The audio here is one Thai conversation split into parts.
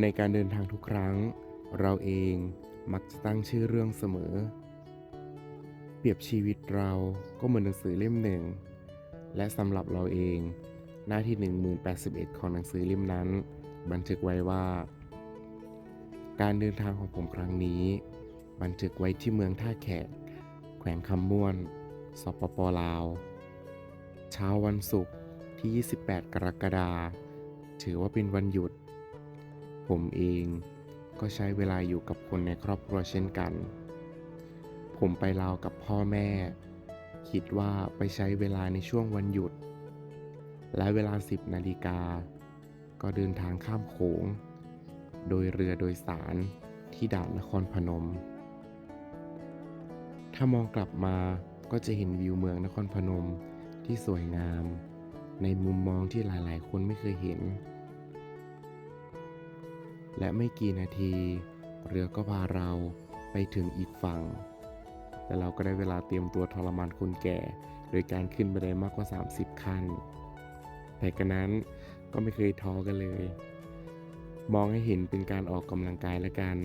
ในการเดินทางทุกครั้ง เราเองมักจะตั้งชื่อเรื่องเสมอ เปรียบชีวิตเราก็เหมือนหนังสือเล่มหนึ่ง และสำหรับเราเอง หน้าที่ 1081 ของหนังสือเล่มนั้น บันทึกไว้ว่า การเดินทางของผมครั้งนี้ บันทึกไว้ที่เมืองท่าแขก แขวงคำม่วน สปปลาว เช้าวันศุกร์ที่ 28 กรกฎาคมถือว่าเป็นวันหยุด ผมเองก็ใช้เวลาอยู่กับคนในครอบครัวเช่นกัน ผมไปลาวกับพ่อแม่ คิดว่าไปใช้เวลาในช่วงวันหยุด และเวลา 10นาฬิกา ก็เดินทางข้ามโขง โดยเรือโดยสารที่ด่านนครพนม ถ้ามองกลับมาก็จะเห็นวิวเมืองนครพนมที่สวยงาม ในมุมมองที่หลายๆ คนไม่เคยเห็น และไม่กี่นาที เรือก็พาเราไปถึงอีกฝั่ง แต่เราก็ได้เวลาเตรียมตัวทรมานคนแก่ โดยการขึ้นบันไดมากกว่า 30 ขั้น แต่กันนั้นก็ไม่เคยท้อกันเลย มองให้เห็นเป็นการออกกำลังกายละกัน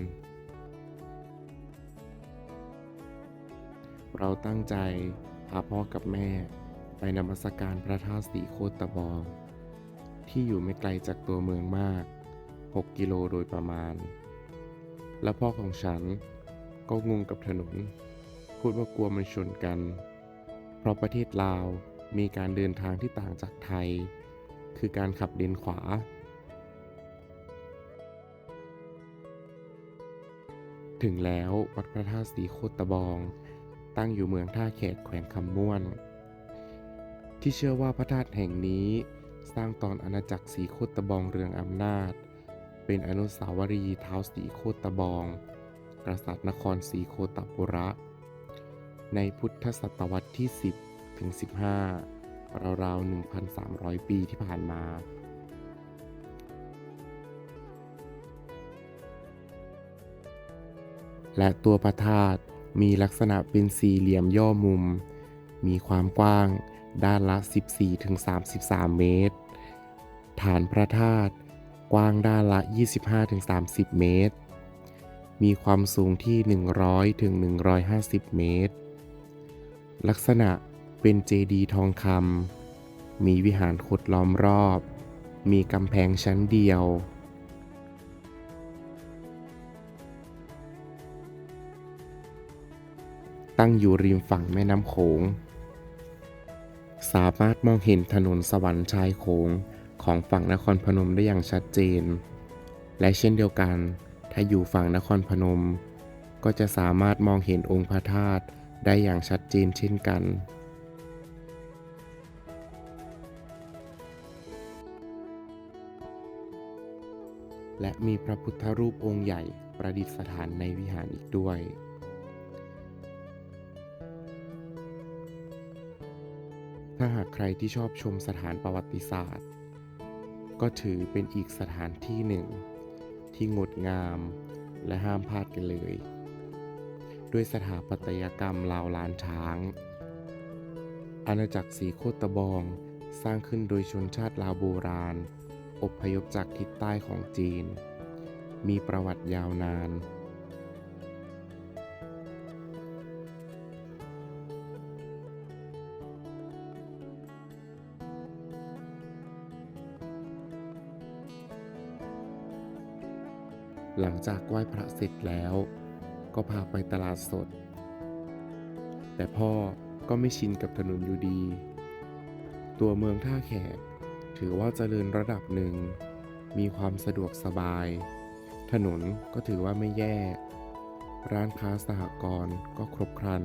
เราตั้งใจพาพ่อกับแม่ไปนมัสการพระธาตุสีโคตตะบองที่อยู่ไม่ไกลจากตัวเมืองมาก 6 กิโลโดยประมาณ และพ่อของฉันก็งงกับถนน พูดว่ากลัวมันชนกัน เพราะประเทศลาวมีการเดินทางที่ต่างจากไทย คือการขับเลนขวา ถึงแล้ววัดพระธาตุสีโคตตะบอง ตั้งอยู่เมืองท่าแขกแขวงคำม่วน ที่เชื่อว่าพระธาตุแห่งนี้สร้างตอนอาณาจักรสีโคตตะบองเรืองอำนาจ เป็นอนุสาวรีย์เท้าสีโคตบอง กษัตริย์นครสีโคตปุระ ในพุทธศตวรรษที่ 10 ถึง 15 ราวๆ 1,300 ปีที่ผ่านมาและตัวพระธาตุมีลักษณะเป็นสี่เหลี่ยมย่อมุม มีความกว้างด้านละ 14-33 เมตร ฐานพระธาตุ กว้างด้านละ 25-30 เมตร มีความสูงที่ 100-150 เมตร ลักษณะเป็นเจดีย์ทองคำ มีวิหารขุดล้อมรอบ มีกำแพงชั้นเดียว ตั้งอยู่ริมฝั่งแม่น้ำโขง สามารถมองเห็นถนนสวรรค์ชายโขง ของฝั่งนครพนมได้อย่างชัดเจน และเช่นเดียวกัน ถ้าอยู่ฝั่งนครพนม ก็จะสามารถมองเห็นองค์พระธาตุได้อย่างชัดเจนเช่นกัน และมีพระพุทธรูปองค์ใหญ่ประดิษฐานในวิหารอีกด้วยถ้าหากใครที่ชอบชมสถานประวัติศาสตร์ ก็ถือเป็นอีกสถานที่หนึ่ง ที่งดงามและห้ามพลาดกันเลย ด้วยสถาปัตยกรรมลาวล้านช้าง อาณาจักรสีโคตะบองสร้างขึ้นโดยชนชาติลาวโบราณ อบพยพจากทิศใต้ของจีน มีประวัติยาวนาน หลังจากไหว้พระเสร็จแล้ว ก็พาไปตลาดสด แต่พ่อก็ไม่ชินกับถนนอยู่ดี ตัวเมืองท่าแขกถือว่าเจริญระดับหนึ่ง มีความสะดวกสบาย ถนนก็ถือว่าไม่แย่ ร้านค้าสหกรณ์ก็ครบครัน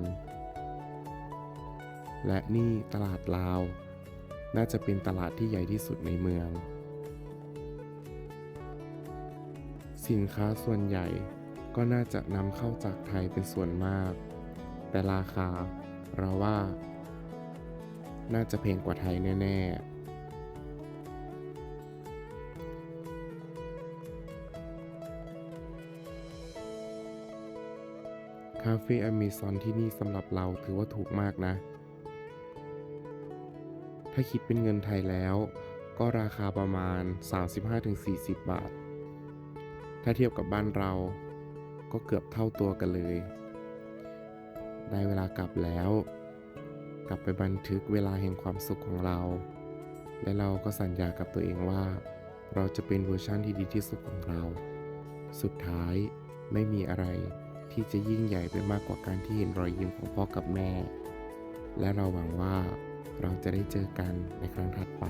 และนี่ตลาดลาว น่าจะเป็นตลาดที่ใหญ่ที่สุดในเมือง สินค้าส่วนใหญ่ก็น่าจะนำเข้าจากไทยเป็นส่วนมาก แต่ราคาเราว่า น่าจะแพงกว่าไทยแน่ ๆคาเฟ่อเมซอนที่นี่สำหรับเราถือว่าถูกมากนะ ถ้าคิดเป็นเงินไทยแล้ว ก็ราคาประมาณ 35-40 บาท ถ้าเทียบกับบ้านเรา ก็เกือบเท่าตัวกันเลย ได้เวลากลับแล้ว กลับไปบันทึกเวลาแห่งความสุขของเรา และเราก็สัญญากับตัวเองว่า เราจะเป็นเวอร์ชั่นที่ดีที่สุดของเรา สุดท้ายไม่มีอะไรที่จะยิ่งใหญ่ไปมากกว่าการที่เห็นรอยยิ้มของพ่อกับแม่ และเราหวังว่าเราจะได้เจอกันในครั้งถัดไป